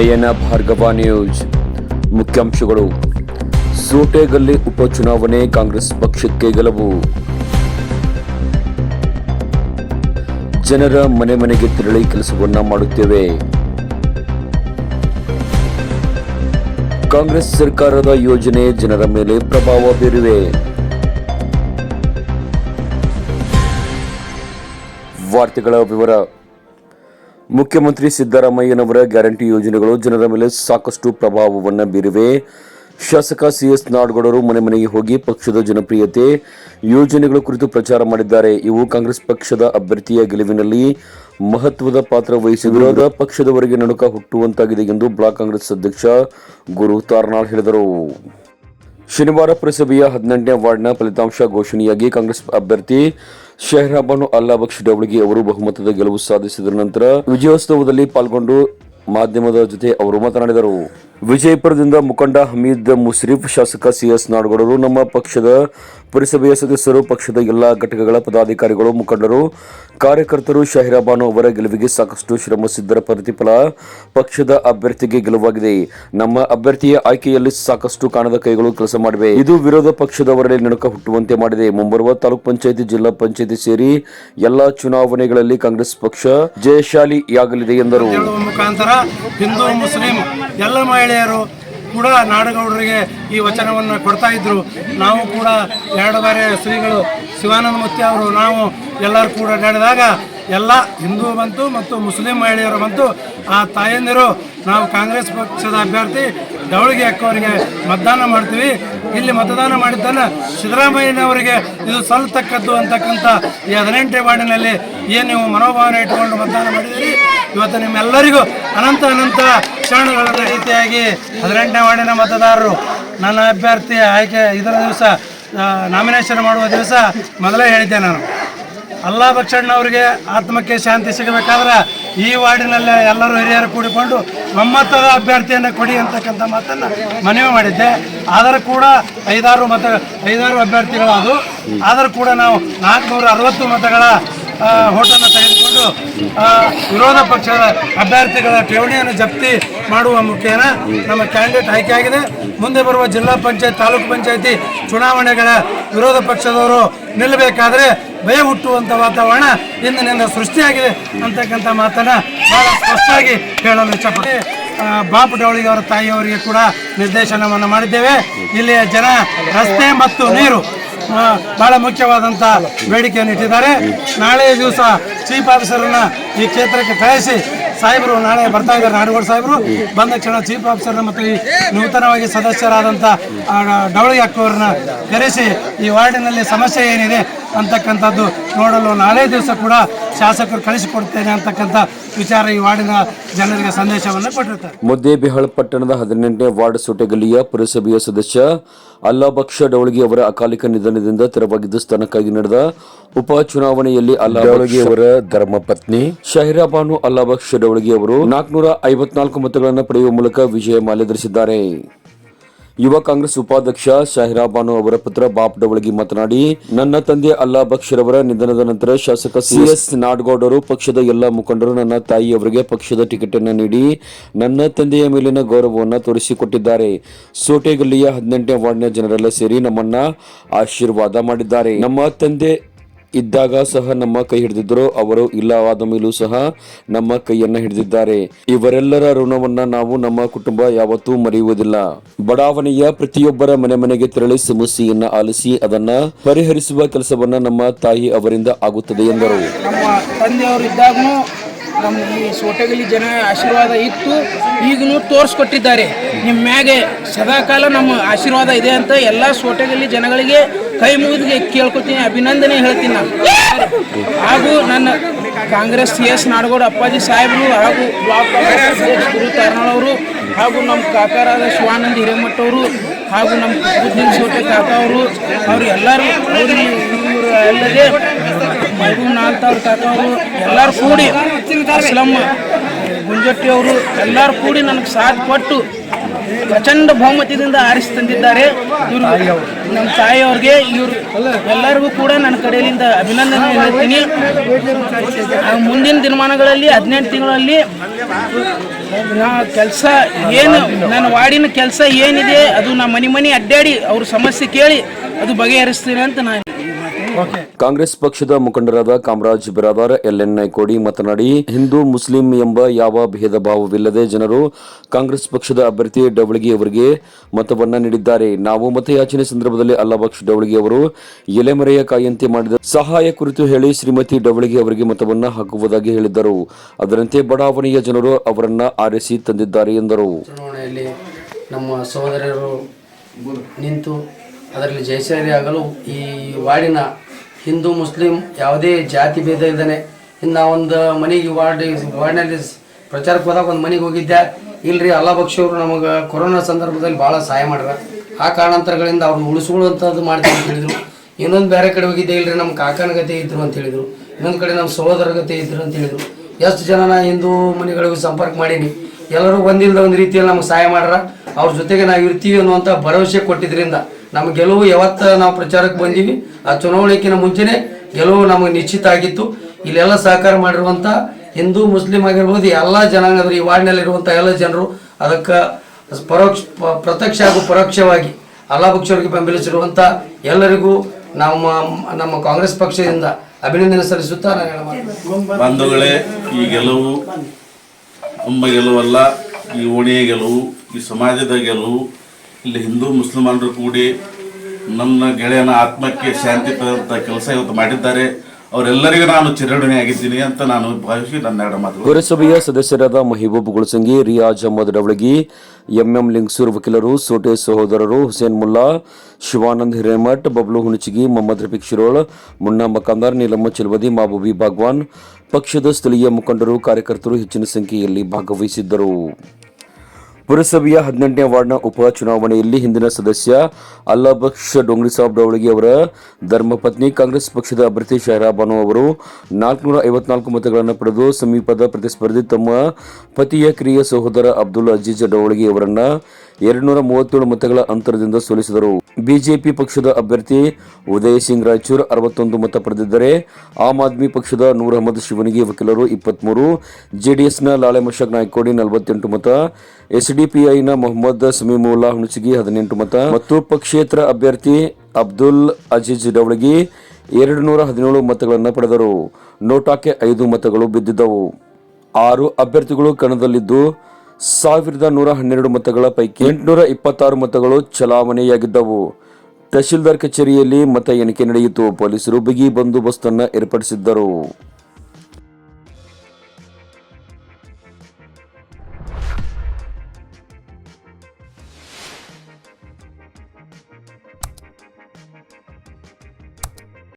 ನಯನ Bhargava news. ಮುಖ್ಯಾಂಶಗಳು. ಸೋಟೆಗಲ್ಲಿ ಉಪಚುನಾವಣೆ ಕಾಂಗ್ರೆಸ್ ಪಕ್ಷಕ್ಕೆ ಗೆಲುವು ಜನರ ಮನೆ ಮನೆಗೆ ತೆರಳಿ ಕೆಲಸವನ್ನ ಮಾಡುತ್ತೇವೆ. ಕಾಂಗ್ರೆಸ್ ಸರ್ಕಾರದ ಯೋಜನೆ ಜನರ ಮೇಲೆ ಪ್ರಭಾವ ಬೀರಿವೆ. ವಾರ್ತೆಗಳ ವಿವರ. ಮುಖ್ಯಮಂತ್ರಿ ಸಿದ್ದರಾಮಯ್ಯನವರ ಗ್ಯಾರಂಟಿ ಯೋಜನೆಗಳು ಜನರ ಮೇಲೆ ಸಾಕಷ್ಟು ಪ್ರಭಾವವನ್ನು ಬೀರಿವೆ. ಶಾಸಕ ಸಿಎಸ್ ನಾಡಗೌಡರು ಮನೆ ಮನೆಗೆ ಹೋಗಿ ಪಕ್ಷದ ಜನಪ್ರಿಯತೆ, ಯೋಜನೆಗಳ ಕುರಿತು ಪ್ರಚಾರ ಮಾಡಿದ್ದಾರೆ. ಇವು ಕಾಂಗ್ರೆಸ್ ಪಕ್ಷದ ಅಭ್ಯರ್ಥಿಯ ಗೆಲುವಿನಲ್ಲಿ ಮಹತ್ವದ ಪಾತ್ರ ವಹಿಸಿ ಪಕ್ಷದವರೆಗೆ ಪಕ್ಷದವರಿಗೆ ನಡುಕ ಹುಟ್ಟುವಂತಾಗಿದೆ ಎಂದು ಬ್ಲಾಕ್ ಕಾಂಗ್ರೆಸ್ ಅಧ್ಯಕ್ಷ ಗುರು ತಾರ್ನಾಳ್ ಹೇಳಿದರು. ಶನಿವಾರ ಪುರಸಭೆಯ ಹದಿನೆಂಟನೇ ವಾರ್ಡ್ನ ಫಲಿತಾಂಶ ಘೋಷಣೆಯಾಗಿ ಕಾಂಗ್ರೆಸ್ ಅಭ್ಯರ್ಥಿ ಶೆಹ್ರಾಬಾನು ಅಲ್ಲಾಬಕ್ಷ್ ಡವಳಗಿ ಅವರು ಬಹುಮತದ ಗೆಲುವು ಸಾಧಿಸಿದ ನಂತರ ವಿಜಯೋತ್ಸವದಲ್ಲಿ ಪಾಲ್ಗೊಂಡು ಮಾಧ್ಯಮದ ಜೊತೆ ಅವರು ಮಾತನಾಡಿದರು. ವಿಜಯಪುರದಿಂದ ಮುಖಂಡ ಹಮೀದ್ ಮುಸ್ರೀಫ್ ಶಾಸಕ ಸಿಎಸ್ ನಾಡಗೌಡರು, ನಮ್ಮ ಪಕ್ಷದ ಪುರಸಭೆಯ ಸದಸ್ಯರು, ಪಕ್ಷದ ಎಲ್ಲಾ ಘಟಕಗಳ ಪದಾಧಿಕಾರಿಗಳು, ಮುಖಂಡರು, ಕಾರ್ಯಕರ್ತರು, ಶಹಿರಾಬಾನು ಅವರ ಗೆಲುವಿಗೆ ಸಾಕಷ್ಟು ಶ್ರಮಿಸಿದ್ದರ ಪ್ರತಿಫಲ ಪಕ್ಷದ ಅಭ್ಯರ್ಥಿಗೆ ಗೆಲುವಾಗಿದೆ. ನಮ್ಮ ಅಭ್ಯರ್ಥಿಯ ಆಯ್ಕೆಯಲ್ಲಿ ಸಾಕಷ್ಟು ಕಾಣದ ಕೈಗಳು ಕೆಲಸ ಮಾಡಿವೆ. ಇದು ವಿರೋಧ ಪಕ್ಷದವರಲ್ಲಿ ನಡುಕ ಹುಟ್ಟುವಂತೆ ಮಾಡಿದೆ. ಮುಂಬರುವ ತಾಲೂಕ್ ಪಂಚಾಯತಿ, ಜಿಲ್ಲಾ ಪಂಚಾಯತಿ ಸೇರಿ ಎಲ್ಲಾ ಚುನಾವಣೆಗಳಲ್ಲಿ ಕಾಂಗ್ರೆಸ್ ಪಕ್ಷ ಜಯಶಾಲಿಯಾಗಲಿದೆ ಎಂದರು. ಮುಖಾಂತರ ಹಿಂದೂ, ಮುಸ್ಲಿಂ, ಎಲ್ಲ ಮಹಿಳೆಯರು ಕೂಡ ನಾಡಗೌಡರಿಗೆ ಈ ವಚನವನ್ನು ಕೊಡ್ತಾ ಇದ್ರು. ನಾವು ಕೂಡ ಎರಡು ಬಾರಿ ಶ್ರೀಗಳು ಶಿವಾನಂದ ಮೂರ್ತಿ ಅವರು, ನಾವು ಎಲ್ಲರೂ ಕೂಡ ನಡೆದಾಗ ಎಲ್ಲ ಹಿಂದೂ ಬಂತು ಮತ್ತು ಮುಸ್ಲಿಂ ಮಹಿಳೆಯರು ಬಂತು. ಆ ತಾಯಂದಿರು, ನಾವು ಕಾಂಗ್ರೆಸ್ ಪಕ್ಷದ ಅಭ್ಯರ್ಥಿ ಡವಳಿಗೆ ಅಕ್ಕವರಿಗೆ ಮತದಾನ ಮಾಡ್ತೀವಿ. ಇಲ್ಲಿ ಮತದಾನ ಮಾಡಿದ್ದನ್ನು ಸಿದ್ದರಾಮಯ್ಯನವರಿಗೆ ಇದು ಸಲ್ಲತಕ್ಕದ್ದು ಅಂತಕ್ಕಂಥ ಈ ಹದಿನೆಂಟನೇ ವಾರ್ಡಿನಲ್ಲಿ ಏನು ನೀವು ಮನೋಭಾವನೆ ಇಟ್ಟುಕೊಂಡು ಮತದಾನ ಮಾಡಿದ್ದೀರಿ? ಇವತ್ತು ನಿಮ್ಮೆಲ್ಲರಿಗೂ ಅನಂತ ಅನಂತ ಕ್ಷಣಗಳ ರೀತಿಯಾಗಿ ಹದಿನೆಂಟನೇ ವಾರ್ಡಿನ ಮತದಾರರು, ನನ್ನ ಅಭ್ಯರ್ಥಿ ಆಯ್ಕೆ ಇದರ ದಿವಸ ನಾಮಿನೇಷನ್ ಮಾಡುವ ದಿವಸ ಮೊದಲೇ ಹೇಳಿದ್ದೆ ನಾನು. ಅಲ್ಲಾ ಅವರಿಗೆ ಆತ್ಮಕ್ಕೆ ಶಾಂತಿ ಸಿಗಬೇಕಾದ್ರೆ ಈ ವಾರ್ಡಿನಲ್ಲೇ ಎಲ್ಲರೂ ಹಿರಿಯರು ಕೂಡಿಕೊಂಡು ಒಮ್ಮತದ ಅಭ್ಯರ್ಥಿಯನ್ನು ಕೊಡಿ ಅಂತಕ್ಕಂಥ ಮಾತನ್ನು ಮನವಿ ಮಾಡಿದ್ದೆ. ಆದರೂ ಕೂಡ ಐದಾರು ಮತ, ಐದಾರು ಅಭ್ಯರ್ಥಿಗಳು ಅದು ಆದರೂ ಕೂಡ ನಾವು ನಾಲ್ಕುನೂರ ಅರವತ್ತು ಮತಗಳ ಹೋಟನ್ನು ತೆಗೆದುಕೊಂಡು ವಿರೋಧ ಪಕ್ಷದ ಅಭ್ಯರ್ಥಿಗಳ ಠೇವಣಿಯನ್ನು ಜಪ್ತಿ ಮಾಡುವ ಮುಖೇನ ನಮ್ಮ ಕ್ಯಾಂಡಿಡೇಟ್ ಆಯ್ಕೆಯಾಗಿದೆ ಮುಂದೆ ಬರುವ ಜಿಲ್ಲಾ ಪಂಚಾಯತ್, ತಾಲೂಕು ಪಂಚಾಯತಿ ಚುನಾವಣೆಗಳ ವಿರೋಧ ಪಕ್ಷದವರು ನಿಲ್ಲಬೇಕಾದ್ರೆ ಭಯ ಹುಟ್ಟುವಂಥ ವಾತಾವರಣ ಇಂದಿನಿಂದ ಸೃಷ್ಟಿಯಾಗಿದೆ ಅಂತಕ್ಕಂಥ ಮಾತನ್ನು ಬಹಳ ಸ್ಪಷ್ಟವಾಗಿ ಹೇಳಲು ಇಷ್ಟಪಟ್ಟೆ ಬಾಪು ಡವಳಿಗೆ ಅವರ ತಾಯಿಯವರಿಗೆ ಕೂಡ ನಿರ್ದೇಶನವನ್ನು ಮಾಡಿದ್ದೇವೆ. ಇಲ್ಲಿಯ ಜನ, ರಸ್ತೆ ಮತ್ತು ನೀರು ಬಹಳ ಮುಖ್ಯವಾದಂಥ ಬೇಡಿಕೆಯನ್ನು ಇಟ್ಟಿದ್ದಾರೆ. ನಾಳೆ ದಿವಸ ಚೀಫ್ ಆಫೀಸರನ್ನ ಈ ಕ್ಷೇತ್ರಕ್ಕೆ ಕಳಿಸಿ ಸಾಹೇಬರು ನಾಳೆ ಬರ್ತಾ ಇದ್ದಾರೆ, ನಾಡಗೌಡ ಸಾಹೇಬರು. ಬಂದ ಕ್ಷಣ ಚೀಫ್ ಆಫೀಸರ್ನ ಮತ್ತು ಈ ನೂತನವಾಗಿ ಸದಸ್ಯರಾದಂಥ ಡವಳಿ ಅಕ್ಕವ್ರನ್ನ ಕರೆಸಿ ಈ ವಾರ್ಡಿನಲ್ಲಿ ಸಮಸ್ಯೆ ಏನಿದೆ ಅಂತಕ್ಕಂಥದ್ದು ನೋಡಲು ನಾಳೆ ದಿವಸ ಕೂಡ ಶಾಸಕರು ಕಳಿಸಿಕೊಡ್ತೇನೆ ಅಂತಕ್ಕಂಥ ವಿಚಾರ ಈ ವಾರ್ಡಿನ ಜನರಿಗೆ ಸಂದೇಶವನ್ನು ಕೊಟ್ಟಿರ್ತಾರೆ. ಮುದ್ದೇಬಿಹಾಳ್ ಪಟ್ಟಣದ ಹದಿನೆಂಟನೇ ವಾರ್ಡ್ ಸೊಟೆಗಲ್ಲಿಯ ಪುರಸಭೆಯ ಸದಸ್ಯ ಅಲ್ಲಾಬಕ್ಷ ಡವಳಗಿ ಅವರ ಅಕಾಲಿಕ ನಿಧನದಿಂದ ತೆರವಾಗಿದ್ದ ಸ್ಥಾನಕ್ಕಾಗಿ ನಡೆದ ಉಪ ಚುನಾವಣೆಯಲ್ಲಿ ಅಲ್ಲಾಬಕ್ಷ ಅವರ ಧರ್ಮಪತ್ನಿ ಶಹಿರಾಬಾನು ಅಲ್ಲಾಬಕ್ಷ ಡವಳಗಿ ಅವರು ನಾಲ್ಕುನೂರ ಐವತ್ನಾಲ್ಕು ಮತಗಳನ್ನು ಪಡೆಯುವ ಮೂಲಕ ವಿಜಯ ಮಾಲೆ ಧರಿಸಿದ್ದಾರೆ ಯುವ ಕಾಂಗ್ರೆಸ್ ಉಪಾಧ್ಯಕ್ಷ ಶಾಹಿರಾ ಬಾನು ಅವರ ಪುತ್ರ ಬಾಪ್ ಡವಳಗಿ ಮಾತನಾಡಿ ನನ್ನ ತಂದೆ ಅಲ್ಲಾ ಬಕ್ಷರವರ ನಿಧನದ ನಂತರ ಶಾಸಕ ಸಿಎಸ್ ನಾಡಗೌಡರು ಪಕ್ಷದ ಎಲ್ಲ ಮುಖಂಡರು ನನ್ನ ತಾಯಿಯವರಿಗೆ ಪಕ್ಷದ ಟಿಕೆಟ್ ಅನ್ನು ನೀಡಿ ನನ್ನ ತಂದೆಯ ಮೇಲಿನ ಗೌರವವನ್ನು ತೋರಿಸಿಕೊಟ್ಟಿದ್ದಾರೆ. ಸೋಟೆಗಲ್ಲಿಯ ಹದಿನೆಂಟನೇ ವಾರ್ಡ್ನ ಜನರೆಲ್ಲ ಸೇರಿ ನಮ್ಮನ್ನ ಆಶೀರ್ವಾದ ಮಾಡಿದ್ದಾರೆ. ನಮ್ಮ ತಂದೆ ಇದ್ದಾಗ ಸಹ ನಮ್ಮ ಕೈ ಹಿಡಿದಿದ್ದರು ಅವರು ಇಲ್ಲವಾದ ಮೇಲೂ ಸಹ ನಮ್ಮ ಕೈಯನ್ನ ಹಿಡಿದಿದ್ದಾರೆ. ಇವರೆಲ್ಲರ ಋಣವನ್ನ ನಾವು ನಮ್ಮ ಕುಟುಂಬ ಯಾವತ್ತೂ ಮರೆಯುವುದಿಲ್ಲ. ಬಡಾವಣೆಯ ಪ್ರತಿಯೊಬ್ಬರ ಮನೆ ಮನೆಗೆ ತೆರಳಿ ಸಮಸ್ಯೆಯನ್ನ ಆಲಿಸಿ ಅದನ್ನ ಪರಿಹರಿಸುವ ಕೆಲಸವನ್ನ ನಮ್ಮ ತಾಯಿ ಅವರಿಂದ ಆಗುತ್ತದೆ ಎಂದರು. ನಮ್ಮ ಈ ಸೋಟಗಲಿ ಜನ ಆಶೀರ್ವಾದ ಇತ್ತು. ಈಗಲೂ ತೋರಿಸ್ಕೊಟ್ಟಿದ್ದಾರೆ. ನಿಮ್ಮ ಮ್ಯಾಗೆ ಸದಾಕಾಲ ನಮ್ಮ ಆಶೀರ್ವಾದ ಇದೆ ಅಂತ ಎಲ್ಲ ಸೋಟಗಲಿ ಜನಗಳಿಗೆ ಕೈ ಮುಗಿದ್ಗೆ ಕೇಳ್ಕೊತೀನಿ, ಅಭಿನಂದನೆ ಹೇಳ್ತೀನಿ ನಾನು. ಹಾಗೂ ನನ್ನ ಕಾಂಗ್ರೆಸ್ ಸಿ ಎಸ್ ನಾಡಗೌಡ ಅಪ್ಪಾಜಿ ಸಾಹೇಬರು ಹಾಗೂ ಬ್ಲಾಕ್ ಗುರು ತಾರ್ನಾಳ್ ಅವರು ಹಾಗೂ ನಮ್ಮ ಕಾಕಾರಾದ ಶಿವಾನಂದ ಹಿರೇಮಠ ಅವರು ಹಾಗೂ ನಮ್ಮ ಕುತುಬುದ್ದೀನ್ ಸೋಟೆ ಕಾಕ ಅವರು ಅವರು ಎಲ್ಲರೂ ಇವರು ಅಲ್ಲದೆ ಮಗು ನಾಲ್ತ್ ಅವ್ರ ಕಾಕ ಅವರು ಎಲ್ಲರೂ ಕೂಡಿ ಅಸ್ಲಂ ಗುಂಜಟ್ಟಿ ಅವರು ಎಲ್ಲರೂ ಕೂಡಿ ನನಗೆ ಸಾಥ್ ಕೊಟ್ಟು ಪ್ರಚಂಡ ಬಹುಮತದಿಂದ ಆರಿಸಿ ತಂದಿದ್ದಾರೆ. ಇವರು ನಮ್ಮ ತಾಯಿಯವ್ರಿಗೆ, ಇವರು ಎಲ್ಲರಿಗೂ ಕೂಡ ನನ್ನ ಕಡೆಯಿಂದ ಅಭಿನಂದನೆ ಹೇಳ್ತೀನಿ. ಮುಂದಿನ ದಿನಮಾನಗಳಲ್ಲಿ, ಹದಿನೆಂಟು ತಿಂಗಳಲ್ಲಿ ಕೆಲಸ ಏನು, ನನ್ನ ವಾರ್ಡಿನ ಕೆಲಸ ಏನಿದೆ, ಅದು ನಮ್ಮ ಮನೆ ಮನೆ ಅಡ್ಡಾಡಿ ಅವ್ರ ಸಮಸ್ಯೆ ಕೇಳಿ ಅದು ಬಗೆಹರಿಸ್ತೀನಿ ಅಂತ ನಾನು ಕಾಂಗ್ರೆಸ್ ಪಕ್ಷದ ಮುಖಂಡರಾದ ಕಾಮರಾಜ್ ಬಿರಾದಾರ್ ಎಲ್ಎನ್ ನಾಯ್ಕೋಡಿ ಮಾತನಾಡಿ ಹಿಂದೂ ಮುಸ್ಲಿಂ ಎಂಬ ಯಾವ ಭೇದ ಭಾವವಿಲ್ಲದೆ ಜನರು ಕಾಂಗ್ರೆಸ್ ಪಕ್ಷದ ಅಭ್ಯರ್ಥಿ ಡವಳಗಿ ಅವರಿಗೆ ಮತವನ್ನು ನೀಡಿದ್ದಾರೆ. ನಾವು ಮತಯಾಚನೆ ಸಂದರ್ಭದಲ್ಲಿ ಅಲ್ಲಬಕ್ಷ್ ಡವಳಗಿ ಅವರು ಎಲೆಮರೆಯ ಕಾಯಂತೆ ಮಾಡಿದ ಸಹಾಯ ಕುರಿತು ಹೇಳಿ ಶ್ರೀಮತಿ ಡವಳಗಿ ಅವರಿಗೆ ಮತವನ್ನು ಹಾಕುವುದಾಗಿ ಹೇಳಿದ್ದರು. ಅದರಂತೆ ಬಡಾವಣೆಯ ಜನರು ಅವರನ್ನು ಆರಿಸಿ ತಂದಿದ್ದಾರೆ ಎಂದರು. ನಮ್ಮ ಸಹೋದರರು ನಿಂತು ಅದರಲ್ಲಿ ಜಯಶಾಲಿ ಆಗಲು ಈ ವಾರ್ಡಿನ ಹಿಂದೂ, ಮುಸ್ಲಿಂ ಯಾವುದೇ ಜಾತಿ ಭೇದ ಇದ್ದಾನೆ ಇನ್ನು ಒಂದು ಮನೆಗೆ ವಾರ್ಡ್, ವಾರ್ಡ್ನಲ್ಲಿ ಪ್ರಚಾರಕ್ಕೆ ಹೋದಾಗ ಒಂದು ಮನೆಗೆ ಹೋಗಿದ್ದೆ. ಇಲ್ರಿ, ಅಲ್ಲ ಬಕ್ಷವರು ನಮಗೆ ಕೊರೋನಾ ಸಂದರ್ಭದಲ್ಲಿ ಭಾಳ ಸಹಾಯ ಮಾಡ್ರೆ ಆ ಕಾರಣಾಂತರಗಳಿಂದ ಅವ್ರನ್ನ ಉಳಿಸ್ಕೊಳ್ಳುವಂಥದ್ದು ಮಾಡ್ತೀವಿ ಅಂತ ಹೇಳಿದರು. ಇನ್ನೊಂದು ಬೇರೆ ಕಡೆ ಹೋಗಿದ್ದೆ, ಇಲ್ರಿ ನಮ್ಮ ಕಾಕನ ಗತೆ ಇದ್ರು ಅಂತ ಹೇಳಿದರು. ಇನ್ನೊಂದು ಕಡೆ ನಮ್ಮ ಸಹೋದರ ಗತೆ ಇದ್ರು ಅಂತ ಹೇಳಿದರು. ಎಷ್ಟು ಜನ ನಾ ಹಿಂದೂ ಮನೆಗಳಿಗೂ ಸಂಪರ್ಕ ಮಾಡೀನಿ. ಎಲ್ಲರೂ ಬಂದಿಲ್ಲದ ಒಂದು ರೀತಿಯಲ್ಲಿ ನಮ್ಗೆ ಸಹಾಯ ಮಾಡ್ರ ಅವ್ರ ಜೊತೆಗೆ ನಾವು ಇರ್ತೀವಿ ಅನ್ನುವಂಥ ಭರವಸೆ ಕೊಟ್ಟಿದ್ರಿಂದ ನಮ್ಮ ಗೆಲುವು ಯಾವತ್ತ ನಾವು ಪ್ರಚಾರಕ್ಕೆ ಬಂದೀವಿ, ಆ ಚುನಾವಣೆಗಿಂತ ಮುಂಚೆನೆ ಗೆಲುವು ನಮಗೆ ನಿಶ್ಚಿತ ಆಗಿತ್ತು. ಇಲ್ಲೆಲ್ಲ ಸಹಕಾರ ಮಾಡಿರುವಂಥ ಹಿಂದೂ, ಮುಸ್ಲಿಂ ಆಗಿರ್ಬೋದು ಎಲ್ಲ ಜನಾಂಗದ ಈ ವಾರ್ಡ್ನಲ್ಲಿರುವಂಥ ಎಲ್ಲ ಜನರು ಅದಕ್ಕೆ ಪರೋಕ್ಷ, ಪ್ರತ್ಯಕ್ಷ ಹಾಗೂ ಪರೋಕ್ಷವಾಗಿ ಅಲ್ಲಾಭಕ್ಷರಿಗೆ ಬೆಂಬಲಿಸಿರುವಂಥ ಎಲ್ಲರಿಗೂ ನಮ್ಮ ನಮ್ಮ ಕಾಂಗ್ರೆಸ್ ಪಕ್ಷದಿಂದ ಅಭಿನಂದನೆ ಸಲ್ಲಿಸುತ್ತಾ ನಾನು ಬಂಧುಗಳೇ, ಈ ಗೆಲುವು ನಮ್ಮ ಗೆಲುವಲ್ಲ, ಈ ಓಣಿಯ ಗೆಲುವು, ಈ ಸಮಾಜದ ಗೆಲುವು ಇಲ್ಲಿ ಹಿಂದೂ ಮುಸಲ್ಮಾನರು ಕೂಡಿ ನನ್ನ ಗೆಳೆಯನ ಆತ್ಮಕ್ಕೆ ಶಾಂತಿ ತರುವಂಥ ಕೆಲಸ ಇವತ್ತು ಮಾಡಿದ್ದಾರೆ. ಅವರೆಲ್ಲರಿಗೂ ನಾನು ಅಂತ ನಾನು ಭಾವಿಸಿ ನನ್ನ ಎರಡು ಪುರಸಭೆಯ ಸದಸ್ಯರಾದ ಮಹಿಬೂಬ್ ಗುಳಸಂಗಿ, ರಿಯಾಜ್ ಅಹಮದ್ ಡವಳಗಿ, ಎಂಎಂ ಲಿಂಗ್ಸೂರ್ ವಕೀಲರು, ಸೋಟೆ ಸಹೋದರರು ಹುಸೇನ್ ಮುಲ್ಲಾ, ಶಿವಾನಂದ್ ಹಿರೇಮಠ್, ಬಬ್ಲು ಹುಣಚಿಗಿ, ಮೊಹಮ್ಮದ್ ರಫೀಕ್ ಶಿರೋಳ್, ಮುನ್ನಾ ಮಕಾಂದಾರ್, ನೀಲಮ್ಮ ಚಿಲ್ವದಿ, ಮಾಬೂಬಿ ಭಾಗ್ವಾನ್ ಪಕ್ಷದ ಸ್ಥಳೀಯ ಮುಖಂಡರು, ಕಾರ್ಯಕರ್ತರು ಹೆಚ್ಚಿನ ಸಂಖ್ಯೆಯಲ್ಲಿ ಭಾಗವಹಿಸಿದ್ದರು. ಪುರಸಭೆಯ ಹದಿನೆಂಟನೇ ವಾರ್ಡ್ನ ಉಪ ಚುನಾವಣೆಯಲ್ಲಿ ಹಿಂದಿನ ಸದಸ್ಯ ಅಲ್ಲಾಬಕ್ಷ ಡೋಂಗ್ರಿ ಸಾಬ್ ಅವರ ಧರ್ಮಪತ್ನಿ ಕಾಂಗ್ರೆಸ್ ಪಕ್ಷದ ಅಭ್ಯರ್ಥಿ ಶಹರಾ ಬಾನು ಅವರು ನಾಲ್ಕುನೂರ ಐವತ್ನಾಲ್ಕು ಮತಗಳನ್ನು ಪಡೆದು ಸಮೀಪದ ಪ್ರತಿಸ್ಪರ್ಧಿ ತಮ್ಮ ಪತಿಯ ಕಿರಿಯ ಸಹೋದರ ಅಬ್ದುಲ್ ಅಜೀಜ್ ಡವಳಗಿ ಅವರನ್ನು ಎರಡುನೂರ ಮೂವತ್ತೇಳು ಮತಗಳ ಅಂತರದಿಂದ ಸೋಲಿಸಿದರು. ಬಿಜೆಪಿ ಪಕ್ಷದ ಅಭ್ಯರ್ಥಿ ಉದಯ್ ಸಿಂಗ್ ರಾಯಚೂರ್ ಅರವತ್ತೊಂದು ಮತ ಪಡೆದಿದ್ದರೆ ಆಮ್ ಆದ್ಮಿ ಪಕ್ಷದ ನೂರ್ ಅಹಮದ್ ಶಿವನಿಗೆ ವಕೀಲರು ಇಪ್ಪತ್ಮೂರು, ಜೆಡಿಎಸ್ನ ಲಾಳೆ ಮಶಾಕ್ ನಾಯ್ಕೋಡಿ ನಲವತ್ತೆಂಟು ಮತ ಎಸ್ಡಿಪಿಐನ ಮೊಹಮ್ಮದ್ ಸಮೀಮುಲ್ಲಾ ಹುಣಸಗಿ ಹದಿನೆಂಟು ಮತ. ಮತ್ತು ಪಕ್ಷೇತರ ಅಭ್ಯರ್ಥಿ ಅಬ್ದುಲ್ ಅಜೀಜ್ ಡವಳಗಿ ಎರಡು ನೂರ ಹದಿನೇಳು ಮತಗಳನ್ನು ಪಡೆದರು. ನೋಟಾಕ್ಕೆ ಐದು ಮತಗಳು ಬಿದ್ದಿದ್ದವು. ಆರು ಅಭ್ಯರ್ಥಿಗಳು ಕಣದಲ್ಲಿದ್ದು ಸಾವಿರದ ನೂರ ಹನ್ನೆರಡು ಮತಗಳ ಪೈಕಿ ಎಂಟುನೂರ ಇಪ್ಪತ್ತಾರು ಮತಗಳು ಚಲಾವಣೆಯಾಗಿದ್ದವು. ತಹಶೀಲ್ದಾರ್ ಕಚೇರಿಯಲ್ಲಿ ಮತ ಎಣಿಕೆ ನಡೆಯಿತು. ಪೊಲೀಸರು ಬಿಗಿ ಬಂದೋಬಸ್ತನ್ನು ಏರ್ಪಡಿಸಿದ್ದರು.